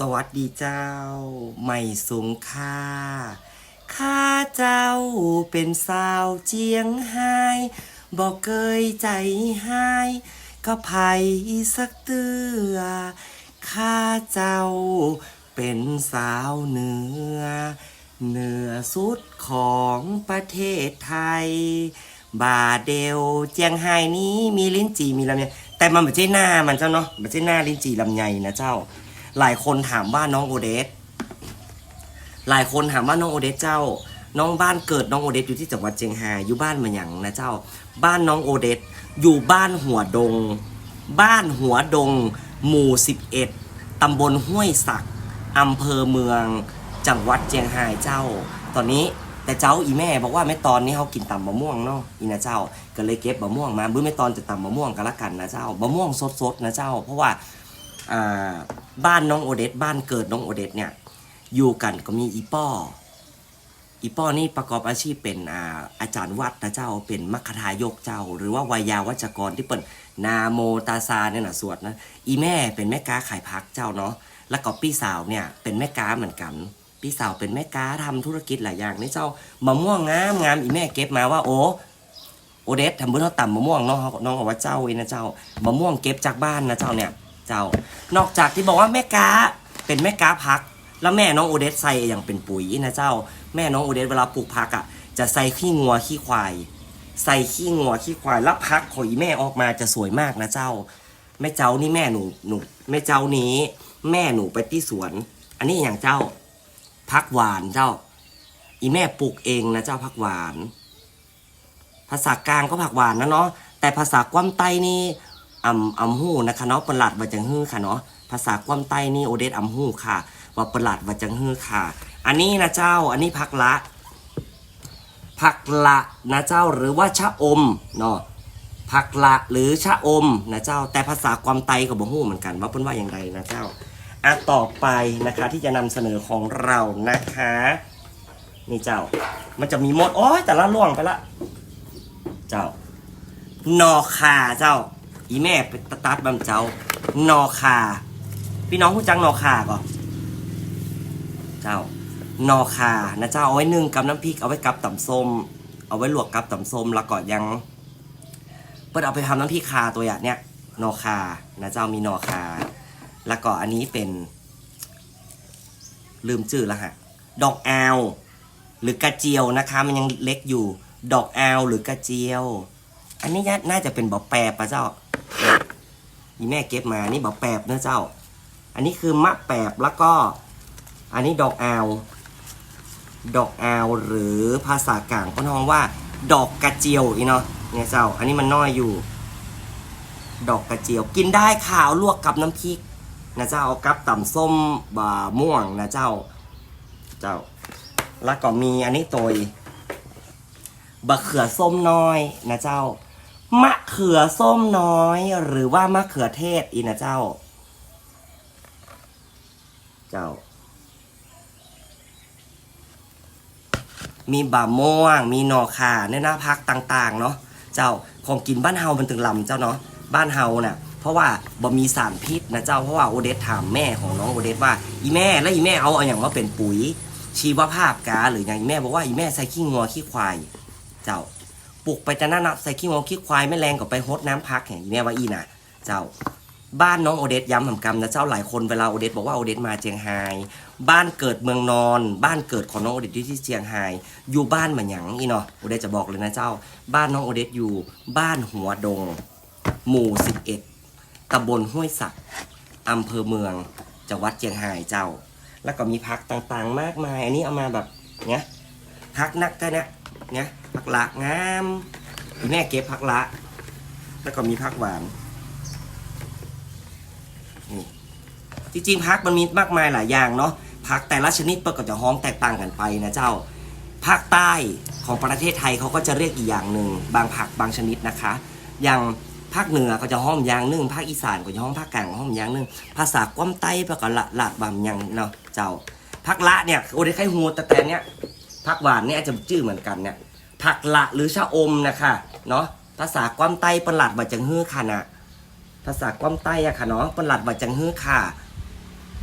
สวัสดีเจ้า ไม่สูงค่า ข้าเจ้าเป็นสาวเจียงไฮ้บอกเกยใจหายก็ไผสักเตือข้าเจ้าเป็นสาวเหนือ เหนือสุดของประเทศไทย บาเดลเจียงไฮ้นี้มีลิ้นจีมีลำไยแต่มันไม่ใช่หน้ามันเจ้าเนาะไม่ใช่หน้าลิ้นจีลำไยนะเจ้า หลายคนถามว่าน้องโอเดสหลายคนถามว่าน้องโอเดสเจ้า น้องบ้านเกิดน้องโอเดสอยู่ที่จังหวัดเชียงรายอยู่บ้านมันหยังนะเจ้า บ้านน้องโอเดสอยู่บ้านหัวดง บ้านหัวดง หมู่ 11 ตำบลห้วยสักอำเภอเมือง จังหวัดเชียงรายเจ้า ตอนนี้แต่เจ้าอีแม่บอกว่าแม่ตอนนี้เขากินตำมะม่วงเนาะอีนะเจ้า ก็เลยเก็บมะม่วงมาบื้อแม่ตอนจะตำมะม่วงกันละกันนะเจ้ามะม่วงสดๆนะเจ้า เพราะว่า บ้านน้องโอเดสบ้านเกิดน้องโอเดสเนี่ยอยู่กันก็มีอีป้อ อีป้อนี่ประกอบอาชีพเป็นอาอาจารย์วัดนะเจ้าเป็นมัคคทายกเจ้า หรือว่าวายาวัจกรที่เปิดนาโมตาซาเนี่ยนะสวดนะอีแม่เป็นแม่ค้าขายพักเจ้าเนาะแล้วก็พี่สาวเนี่ยเป็นแม่ค้าเหมือนกันพี่สาวเป็นแม่ค้าทำธุรกิจหลายอย่างนี่เจ้ามะม่วงงามงามอีแม่เก็บมาว่าโอ้โอเดสทำเพื่อเขาต่ำมะม่วงเนาะน้องบอกว่าเจ้าเองนะเจ้ามะม่วงเก็บจากบ้านนะเจ้าเนี่ย เจ้า นอกจากที่บอกว่าแม่ค้าเป็นแม่ค้าพัก แล้วแม่น้องโอเดสใส่อย่างเป็นปุ๋ยนะเจ้า แม่น้องโอเดสเวลาปลูกผักอะจะใส่ขี้งัวขี้ควาย ใส่ขี้งัวขี้ควายแล้วพักของอีแม่ออกมาจะสวยมากนะเจ้า แม่เจ้านี่แม่หนูหนูแม่เจ้านี้ แม่หนูไปที่สวน อันนี้อย่างเจ้าพักหวานเจ้า อีแม่ปลูกเองนะเจ้าพักหวาน ภาษากลางก็ผักหวานนะเนาะแต่ภาษากวามไตนี่ อ่ำอ่ำหู้นะคะเนาะประหลัดว่าจังฮื้อค่ะเนาะภาษากวามไตนี่โอเดสอ่ำหู้ค่ะ ว่าประหลัดว่าจังฮื้อค่ะ อันนี้นะเจ้าอันนี้ผักละผักละนะเจ้าหรือว่าชะอมเนาะผักละหรือชะอมนะเจ้า แต่ภาษากวามไตกับบ่ฮู้เหมือนกัน ว่าเพิ่นว่าอย่างไรนะเจ้าอะต่อไปนะคะที่จะนำเสนอของเรานะคะ นี่เจ้า มันจะมีหมดโอ้ยแต่ละล่วงไปละ เจ้านอคาเจ้า อีแม่ไปตะตัดบำเจ้านอคา พี่น้องผู้จังนอคาก่อนเจ้านอคานะเจ้าเอาไว้นึ่งกับน้ำพริกเอาไว้กับตำส้ม เอาไว้ลวกกับตำส้มแล้วก็ยังเปิดเอาไปทำน้ำพริกคาตัวอย่างเนี้ยนอคานะเจ้ามีนอคา แล้วก็อันนี้เป็นลืมชื่อแล้วฮะ ดอกแอลหรือกระเจียวนะคะ มันยังเล็กอยู่ ดอกแอลหรือกระเจียว อันนี้น่าจะเป็นบอแปบปะเจ้า นี่แม่เก็บมานี่บอแปบนะเจ้า อันนี้คือมะแปบแล้วก็ อันนี้ดอกแอลดอกแอลหรือภาษากลางก็น้องว่า ดอกกระเจียวอีเนาะเนี่ยเจ้า อันนี้มันน้อยอยู่ ดอกกระเจียว กินได้ข่าวลวกกับน้ำพริกนะเจ้าเอากับต่ำส้มบาม่วงนะเจ้า เจ้า แล้วก็มีอันนี้ตัวบะเขือส้มน้อยนะเจ้า มะเขือส้มน้อย หรือว่ามะเขือเทศอีนะเจ้า เจ้า มีบะม่วง มีหนอข่าในหน้าพักต่าง ๆ เนาะเจ้าของกินบ้านเฮามันถึงลำเจ้าเนาะบ้านเฮาน่ะเพราะว่าบ่มีสารพิษนะเจ้าเพราะว่าโอเดสถามแม่ของน้องโอเดสว่า อีแม่แล้วอีแม่เอาเอาอย่างว่าเป็นปุ๋ยชีวภาพกาหรืออย่างอีแม่บอกว่าอีแม่ใส่ขี้งัวขี้ควาย เจ้า ปลูกไปจะน่าหนับใส่ขี้งัวขี้ควายไม่แรงก็ไปโฮดน้ำพักอย่างอีแม่ว่าอีน่ะ เจ้าบ้านน้องโอเดสย้ำหำกำนะเจ้าหลายคนเวลาโอเดสบอกว่าโอเดสมาเจียงไฮ้บ้านเกิดเมืองนอน บ้านเกิดของน้องโอเดสอยู่ที่เจียงไฮ้อยู่บ้านมันหยังอีเนาะโอเดสจะบอกเลยนะเจ้า บ้านน้องโอเดสอยู่บ้านหัวดง หมู่ 11ตำบลห้วยสักอำเภอเมืองจังหวัดเจียงไฮ้เจ้า แล้วก็มีพักต่างๆมากมาย อันนี้เอามาแบบเนี้ยพักนักแค่เนี้ย เนี้ยพักละงามแม่เก็บพักละ แล้วก็มีพักหวานจริงๆพักมันมีมากมายหลายอย่างเนาะพักแต่ละชนิดเปิดก็จะห้องแตกต่างกันไปนะเจ้าภาคใต้ของประเทศไทยเขาก็จะเรียกอีกอย่างหนึ่งบางผักบางชนิดนะคะ อย่างภาคเหนือก็จะห้องอย่างหนึ่งภาคอีสานก็จะห้องภาคกลางห้องอย่างหนึ่งภาษากว้ามใต้ปก็ละละบางอย่างเนาะเจ้าผักละเนี่ยโอ้ได้ไข่ฮูแต่แต่เนี้ย ผักหวานเนี่ยจจะชื่อเหมือนกันเนี่ยผักละหรือชะอมนะคะเนาะภาษากว้ามใต้ประหลัดบัจังฮื้อค่ะนะภาษากว้ามใต้อะค่ะเนาะประหลัดบัดจังฮื้อค่ะ